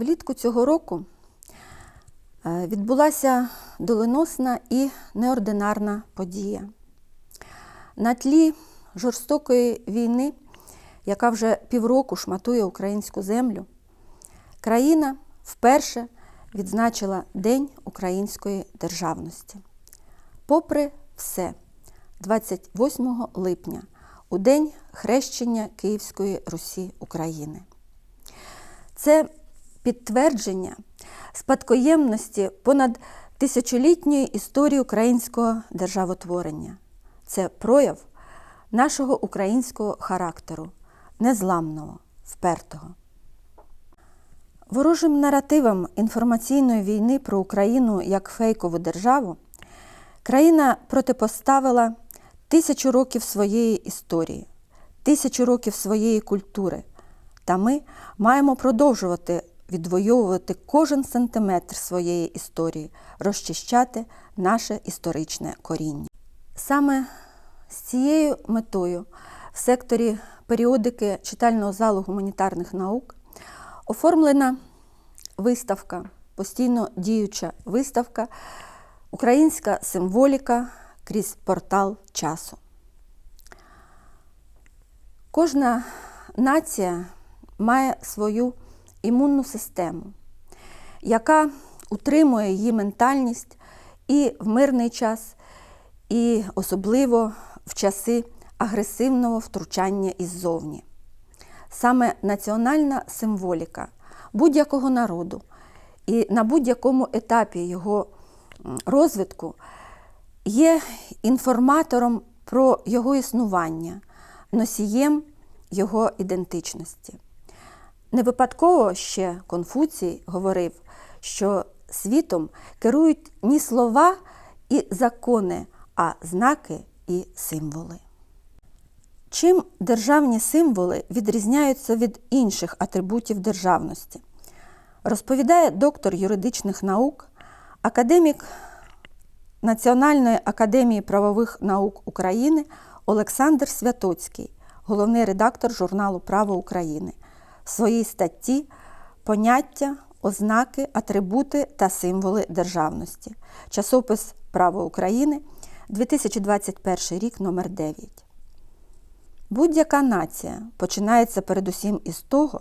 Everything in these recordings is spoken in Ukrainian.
Влітку цього року е, відбулася доленосна і неординарна подія. На тлі жорстокої війни, яка вже півроку шматує українську землю, країна вперше відзначила День української державності. Попри все, 28 липня, у день хрещення Київської Русі України. Це підтвердження спадкоємності понад тисячолітньої історії українського державотворення. Це прояв нашого українського характеру, незламного, впертого. Ворожим наративам інформаційної війни про Україну як фейкову державу країна протипоставила тисячу років своєї історії, тисячу років своєї культури. Та ми маємо продовжувати відвоювати кожен сантиметр своєї історії, розчищати наше історичне коріння. Саме з цією метою в секторі періодики читального залу гуманітарних наук оформлена виставка, постійно діюча виставка Українська символіка крізь портал часу. Кожна нація має свою імунну систему, яка утримує її ментальність і в мирний час, і особливо в часи агресивного втручання іззовні. Саме національна символіка будь-якого народу і на будь-якому етапі його розвитку є інформатором про його існування, носієм його ідентичності. Не випадково ще Конфуцій говорив, що світом керують не слова і закони, а знаки і символи. Чим державні символи відрізняються від інших атрибутів державності? Розповідає доктор юридичних наук, академік Національної академії правових наук України Олександр Святоцький, головний редактор журналу Право України, своїй статті Поняття, ознаки, атрибути та символи державності. Часопис Право України, 2021 рік, номер 9. Будь-яка нація починається передусім із того,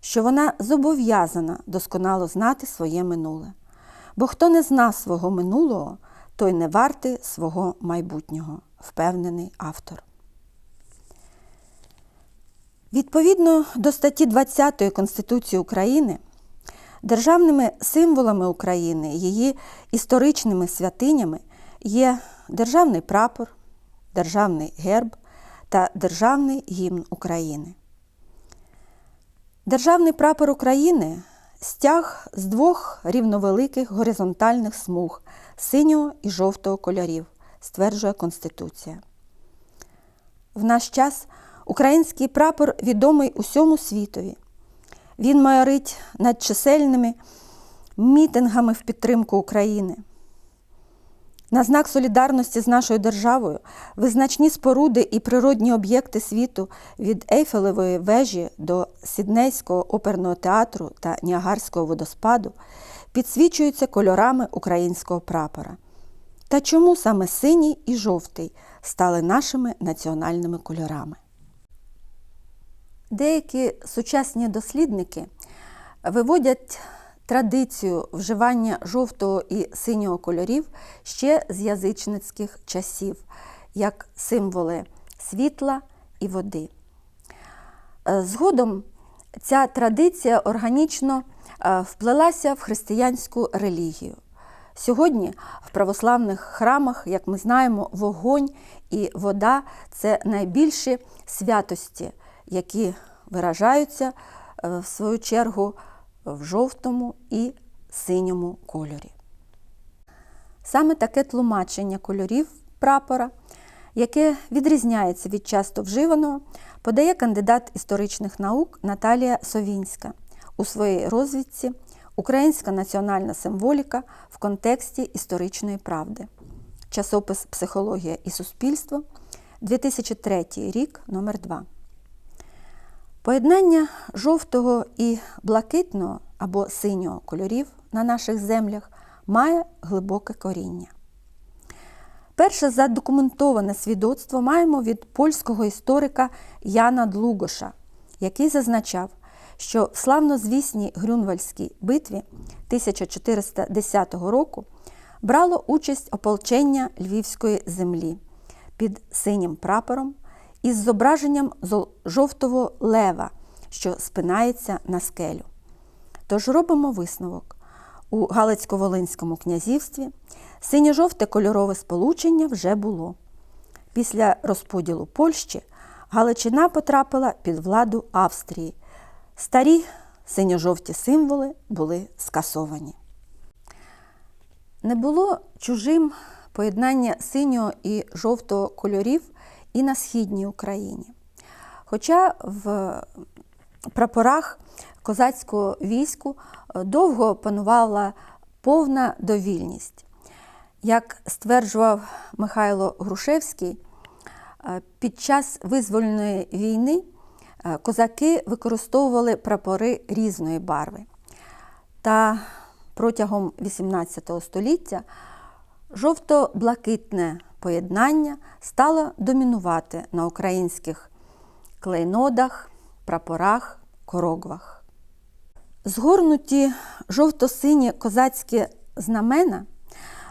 що вона зобов'язана досконало знати своє минуле. Бо хто не зна свого минулого, той не вартий свого майбутнього, впевнений автор. Відповідно до статті 20 Конституції України, державними символами України, її історичними святинями є державний прапор, державний герб та державний гімн України. Державний прапор України стяг з двох рівновеликих горизонтальних смуг синього і жовтого кольорів, стверджує Конституція. В наш час український прапор відомий усьому світові. Він майорить над чисельними мітингами в підтримку України. На знак солідарності з нашою державою визначні споруди і природні об'єкти світу від Ейфелевої вежі до Сіднейського оперного театру та Ніагарського водоспаду підсвічуються кольорами українського прапора. Та чому саме синій і жовтий стали нашими національними кольорами? Деякі сучасні дослідники виводять традицію вживання жовтого і синього кольорів ще з язичницьких часів, як символи світла і води. Згодом ця традиція органічно вплелася в християнську релігію. Сьогодні в православних храмах, як ми знаємо, вогонь і вода це найбільші святості, які виражаються в свою чергу в жовтому і синьому кольорі. Саме таке тлумачення кольорів прапора, яке відрізняється від часто вживаного, подає кандидат історичних наук Наталія Совінська у своїй розвідці Українська національна символіка в контексті історичної правди. Часопис Психологія і суспільство, 2003 рік, номер 2 Поєднання жовтого і блакитного або синього кольорів на наших землях має глибоке коріння. Перше задокументоване свідоцтво маємо від польського історика Яна Длугоша, який зазначав, що в славнозвісній Грюнвальдській битві 1410 року брало участь ополчення Львівської землі під синім прапором із зображенням жовтого лева, що спинається на скелю. Тож робимо висновок. У Галицько-Волинському князівстві синьо-жовте кольорове сполучення вже було. Після розподілу Польщі Галичина потрапила під владу Австрії. Старі синьо-жовті символи були скасовані. Не було чужим поєднання синього і жовтого кольорів і на східній Україні. Хоча в прапорах козацького війську е, довго панувала повна довільність. Як стверджував Михайло Грушевський, е, під час визвольної війни е, козаки використовували прапори різної барви. Та протягом XVIII століття жовто-блакитне поєднання стало домінувати на українських клейнодах, прапорах, корогвах. Згорнуті жовто-сині козацькі знамена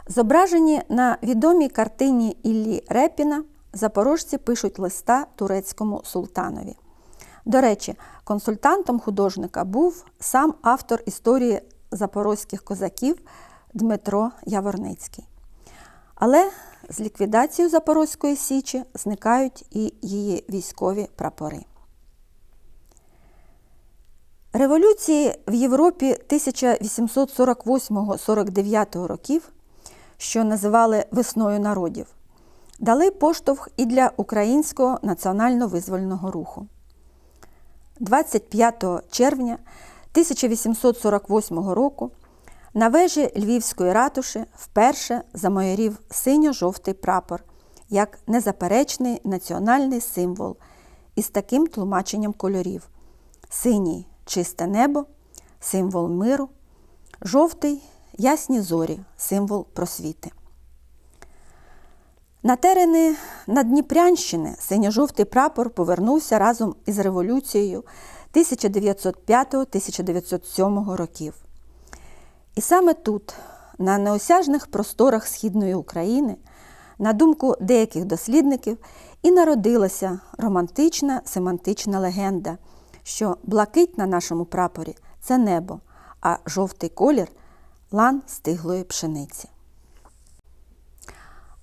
зображені на відомій картині Іллі Репіна Запорожці пишуть листа турецькому султанові. До речі, консультантом художника був сам автор історії запорозьких козаків Дмитро Яворницький. Але з ліквідацією Запорозької Січі зникають і її військові прапори. Революції в Європі 1848-49 років, що називали весною народів, дали поштовх і для українського національно-визвольного руху. 25 червня 1848 року на вежі Львівської ратуші вперше замайорів синьо-жовтий прапор як незаперечний національний символ із таким тлумаченням кольорів: синій чисте небо, символ миру, жовтий ясні зорі, символ просвіти. На терени Надніпрянщини синьо-жовтий прапор повернувся разом із революцією 1905-1907 років. І саме тут, на неосяжних просторах Східної України, на думку деяких дослідників, і народилася романтична семантична легенда, що блакить на нашому прапорі це небо, а жовтий колір лан стиглої пшениці.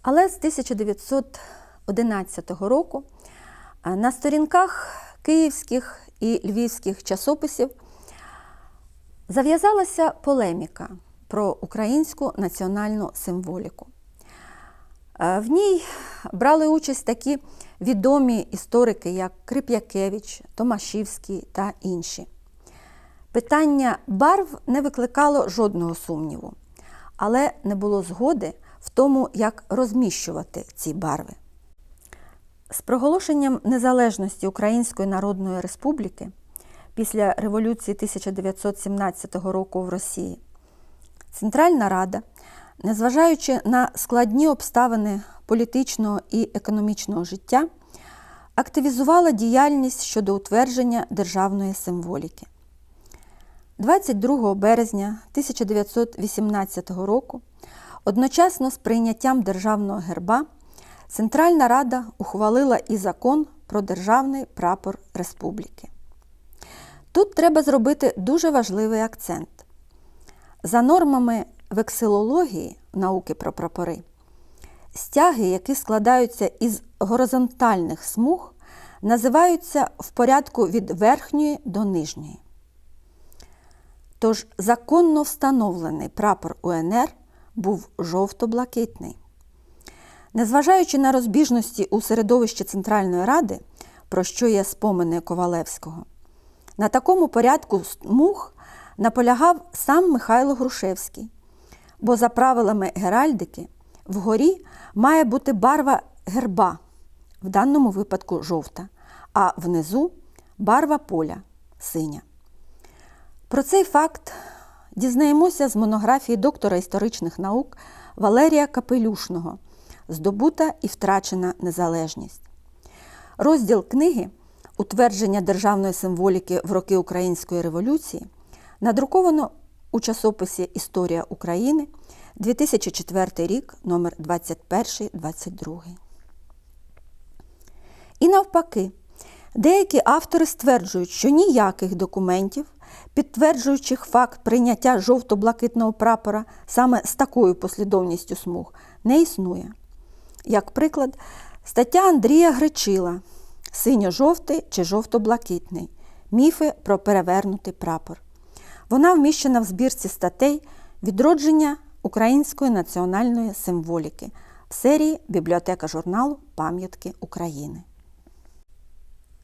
Але з 1911 року на сторінках київських і львівських часописів зав'язалася полеміка про українську національну символіку. Е, В ній брали участь такі відомі історики, як Крип'якевич, Томашівський та інші. Питання барв не викликало жодного сумніву, але не було згоди в тому, як розміщувати ці барви. З проголошенням незалежності Української Народної Республіки після революції 1917 року в Росії Центральна Рада, незважаючи на складні обставини політичного і економічного життя, активізувала діяльність щодо утвердження державної символіки. 22 березня 1918 року, одночасно з прийняттям державного герба, Центральна Рада ухвалила і закон про державний прапор республіки. Тут треба зробити дуже важливий акцент. За нормами вексилології науки про прапори, стяги, які складаються із горизонтальних смуг, називаються в порядку від верхньої до нижньої. Тож законно встановлений прапор УНР був жовто-блакитний. Незважаючи на розбіжності у середовищі Центральної Ради, про що є спомини Ковалевського, на такому порядку смуг наполягав сам Михайло Грушевський, бо за правилами геральдики вгорі має бути барва герба, в даному випадку жовта, а внизу Барва поля синя. Про цей факт дізнаємося з монографії доктора історичних наук Валерія Капелюшного Здобута і втрачена незалежність. Розділ книги Утвердження державної символіки в роки Української революції надруковано у часописі Історія України 2004 рік, номер 21-22. І навпаки, деякі автори стверджують, що ніяких документів, підтверджуючих факт прийняття жовто-блакитного прапора саме з такою послідовністю смуг, не існує. Як приклад, стаття Андрія Гречила Синьо-жовтий чи жовто-блакитний. Міфи про перевернутий прапор. Вона вміщена в збірці статей Відродження української національної символіки в серії Бібліотека журналу Пам'ятки України.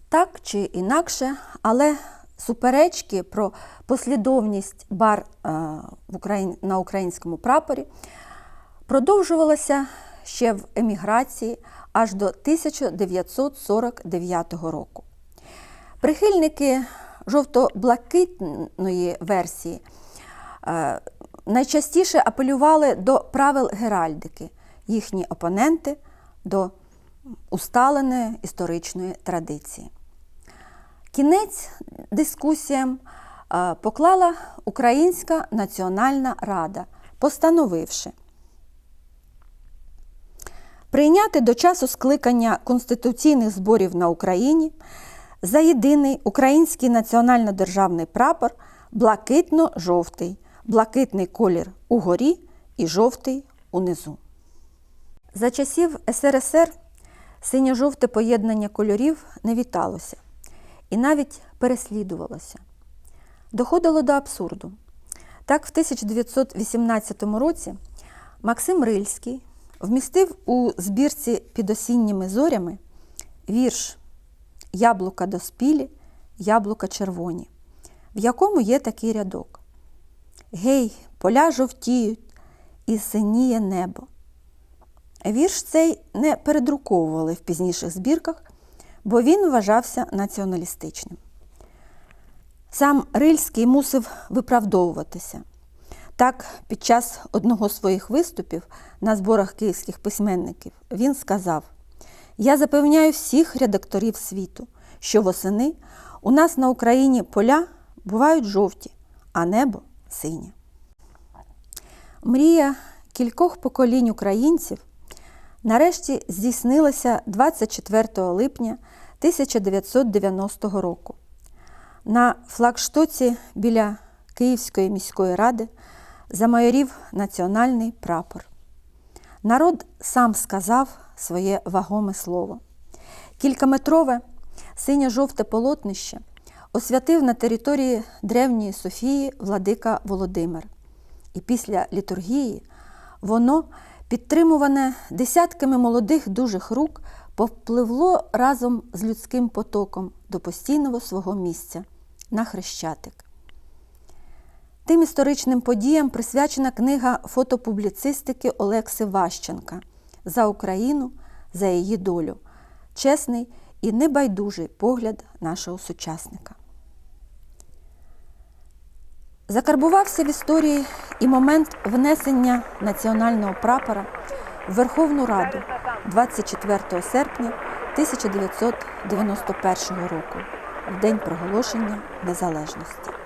Так чи інакше, але суперечки про послідовність бар е, на українському прапорі продовжувалися ще в еміграції аж до 1949 року. Прихильники жовто-блакитної версії е, найчастіше апелювали до правил геральдики, їхні опоненти до усталеної історичної традиції. Кінець дискусіям е, поклала Українська Національна Рада, постановивши прийняти до часу скликання конституційних зборів на Україні за єдиний український національно-державний прапор блакитно-жовтий, блакитний колір угорі і жовтий унизу. За часів СРСР синьо-жовте поєднання кольорів не віталося і навіть переслідувалося. Доходило до абсурду. Так, в 1918 році Максим Рильський вмістив у збірці під осінніми зорями вірш Яблука доспілі, яблука червоні, в якому є такий рядок. Гей, поля жовтіють і синіє небо. Вірш цей не передруковували в пізніших збірках, бо він вважався націоналістичним. Сам Рильський мусив виправдовуватися. Так, під час одного з своїх виступів на зборах київських письменників він сказав: Я запевняю всіх редакторів світу, що восени у нас на Україні поля бувають жовті, а небо синє. Мрія кількох поколінь українців нарешті здійснилася 24 липня 1990 року. На флагштоці біля Київської міської ради замайорів національний прапор. Народ сам сказав своє вагоме слово. Кількаметрове синьо-жовте полотнище освятив на території древньої Софії владика Володимир. І після літургії воно, підтримуване десятками молодих дужих рук, попливло разом з людським потоком до постійного свого місця на Хрещатик. Тим історичним подіям присвячена книга фотопубліцистики Олекси Ващенка за Україну, за її долю, чесний і небайдужий погляд нашого сучасника. Закарбувався в історії і момент внесення національного прапора в Верховну Раду 24 серпня 1991 року, в день проголошення незалежності.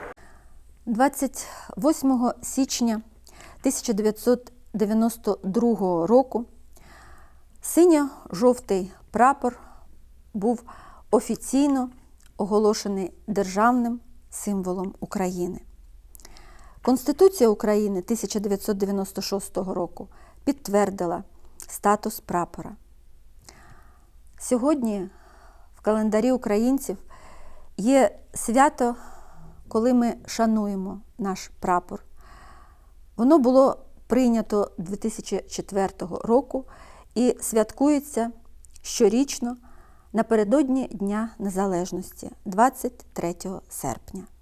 28 січня 1992 року синьо-жовтий прапор був офіційно оголошений державним символом України. Конституція України 1996 року підтвердила статус прапора. Сьогодні в календарі українців є свято коли ми шануємо наш прапор. Воно було прийнято 2004 року і святкується щорічно напередодні Дня Незалежності 23 серпня.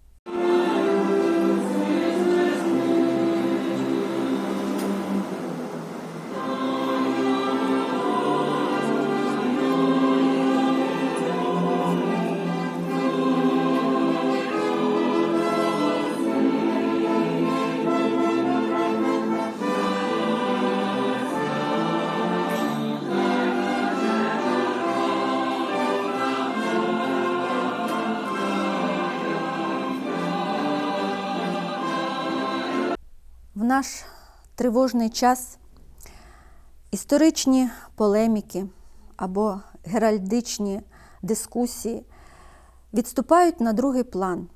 В наш тривожний час історичні полеміки або геральдичні дискусії відступають на другий план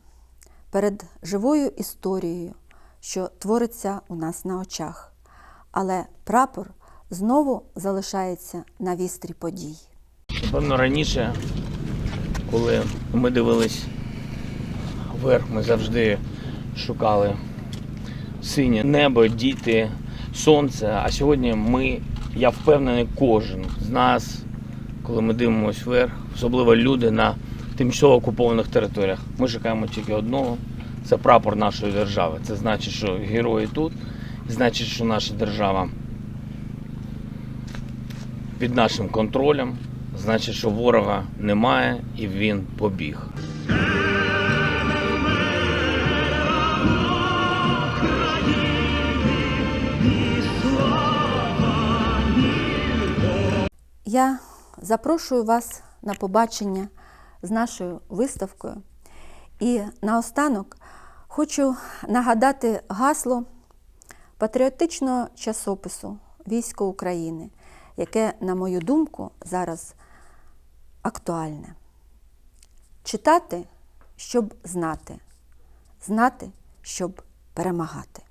перед живою історією, що твориться у нас на очах. Але прапор знову залишається на вістрі подій. Напевно, раніше, коли ми дивились вверх, ми завжди шукали синє небо, діти, сонце. А сьогодні ми, я впевнений, кожен з нас, коли ми дивимося вверх, особливо люди на тимчасово окупованих територіях, ми шукаємо тільки одного. Це прапор нашої держави. Це значить, що герої тут, значить, що наша держава під нашим контролем, значить, що ворога немає і він побіг. Я запрошую вас на побачення з нашою виставкою. І наостанок хочу нагадати гасло патріотичного часопису Військо України, яке, на мою думку, зараз актуальне. Читати, щоб знати, знати, щоб перемагати.